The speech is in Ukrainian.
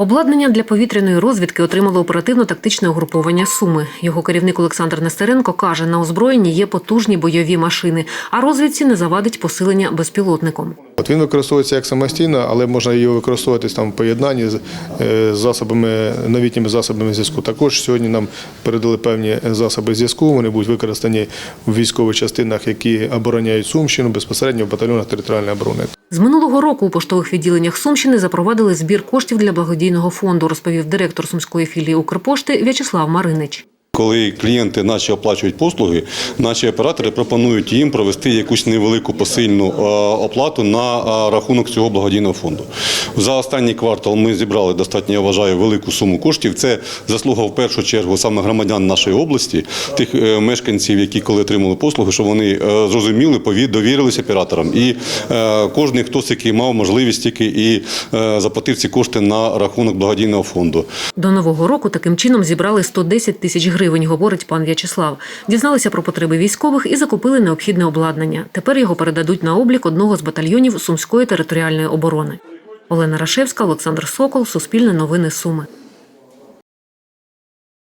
Обладнання для повітряної розвідки отримало оперативно-тактичне угруповання Суми. Його керівник Олександр Нестеренко каже, на озброєнні є потужні бойові машини, а розвідці не завадить посилення безпілотником. От він використовується як самостійно, але можна його використовувати там в поєднанні з е, засобами, новітніми засобами зв'язку. Також сьогодні нам передали певні засоби зв'язку. Вони будуть використані в військових частинах, які обороняють Сумщину безпосередньо в батальйонах територіальної оборони. З минулого року у поштових відділеннях Сумщини запровадили збір коштів для благодійного фонду, розповів директор сумської філії Укрпошти В'ячеслав Маринич. Коли клієнти наші оплачують послуги, наші оператори пропонують їм провести якусь невелику посильну е, оплату на е, рахунок цього благодійного фонду. За останній квартал ми зібрали достатньо, я вважаю, велику суму коштів. Це заслуга в першу чергу саме громадян нашої області, тих е, мешканців, які коли отримали послуги, що вони зрозуміли, довірилися операторам. І кожен, хто який мав можливість тільки і заплатив ці кошти на рахунок благодійного фонду. До нового року таким чином зібрали 110 тисяч гривень, говорить пан В'ячеслав. Дізналися про потреби військових і закупили необхідне обладнання. Тепер його передадуть на облік одного з батальйонів Сумської територіальної оборони. Олена Рашевська, Олександр Сокол, Суспільне новини Суми.